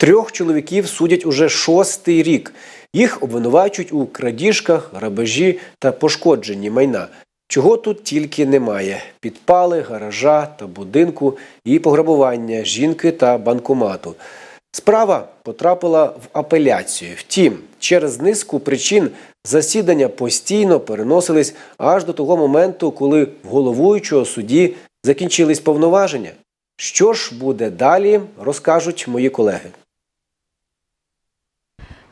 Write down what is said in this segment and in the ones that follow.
Трьох чоловіків судять уже шостий рік. Їх обвинувачують у крадіжках, грабежі та пошкодженні майна. Чого тут тільки немає: підпали, гаража та будинку і пограбування жінки та банкомату. Справа потрапила в апеляцію. Втім, через низку причин засідання постійно переносились аж до того моменту, коли в головуючого судді закінчились повноваження. Що ж буде далі, розкажуть мої колеги.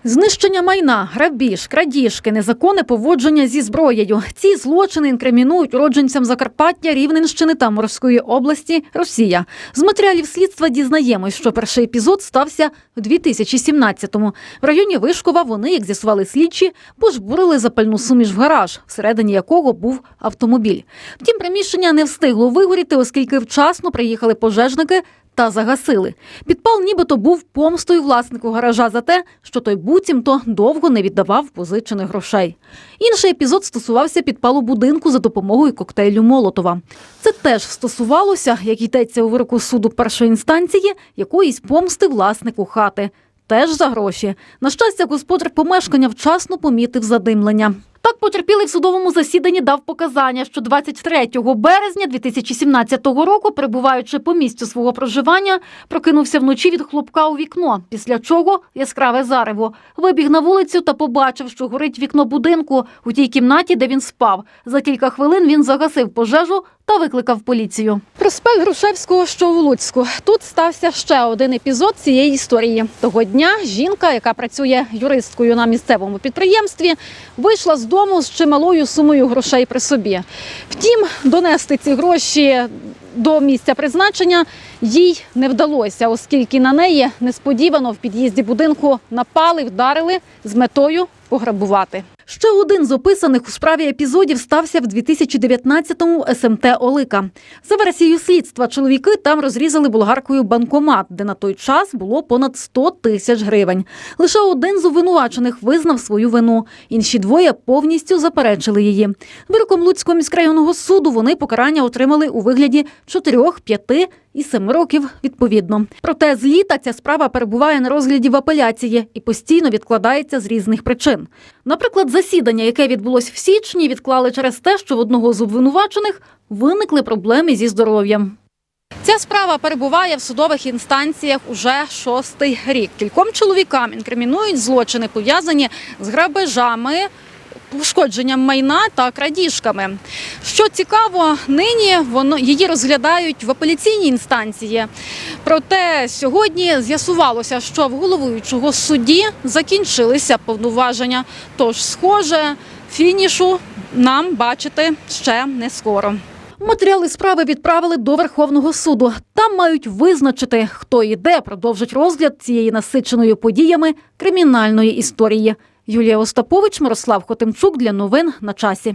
Знищення майна, грабіж, крадіжки, незаконне поводження зі зброєю. Ці злочини інкримінують уродженцям Закарпаття, Рівненщини та Морської області Росія. З матеріалів слідства дізнаємось, що перший епізод стався у 2017-му. В районі Вишкова вони, як з'ясували слідчі, пожбурили запальну суміш в гараж, всередині якого був автомобіль. Втім, приміщення не встигло вигоріти, оскільки вчасно приїхали пожежники та загасили. Підпал нібито був помстою власнику гаража за те, що той буцімто довго не віддавав позичених грошей. Інший епізод стосувався підпалу будинку за допомогою коктейлю Молотова. Це теж стосувалося, як йдеться у вироку суду першої інстанції, якоїсь помсти власнику хати. Теж за гроші. На щастя, господар помешкання вчасно помітив задимлення. Так потерпілий в судовому засіданні дав показання, що 23 березня 2017 року, перебуваючи по місцю свого проживання, прокинувся вночі від хлопка у вікно, після чого яскраве зарево. Вибіг на вулицю та побачив, що горить вікно будинку у тій кімнаті, де він спав. За кілька хвилин він загасив пожежу та викликав поліцію. Проспект Грушевського, що у Луцьку. Тут стався ще один епізод цієї історії. Того дня жінка, яка працює юристкою на місцевому підприємстві, вийшла з дому з чималою сумою грошей при собі. Втім, донести ці гроші до місця призначення їй не вдалося, оскільки на неї несподівано в під'їзді будинку напали, вдарили з метою пограбувати. Ще один з описаних у справі епізодів стався в 2019-му СМТ Олика. За версією слідства, чоловіки там розрізали болгаркою банкомат, де на той час було понад 100 тисяч гривень. Лише один з обвинувачених визнав свою вину. Інші двоє повністю заперечили її. Вироком Луцького міськрайонного суду вони покарання отримали у вигляді 4, 5 і 7 років відповідно. Проте з літа ця справа перебуває на розгляді в апеляції і постійно відкладається з різних причин. Наприклад, засідання, яке відбулось в січні, відклали через те, що в одного з обвинувачених виникли проблеми зі здоров'ям. Ця справа перебуває в судових інстанціях уже шостий рік. Кільком чоловікам інкримінують злочини, пов'язані з грабежами, пошкодженням майна та крадіжками. Що цікаво, нині воно її розглядають в апеляційній інстанції. Проте сьогодні з'ясувалося, що в головуючого судді закінчилися повноваження. Тож, схоже, фінішу нам бачити ще не скоро. Матеріали справи відправили до Верховного суду. Там мають визначити, хто і де продовжить розгляд цієї насиченої подіями кримінальної історії. Юлія Остапович, Мирослав Хотимчук для новин на часі.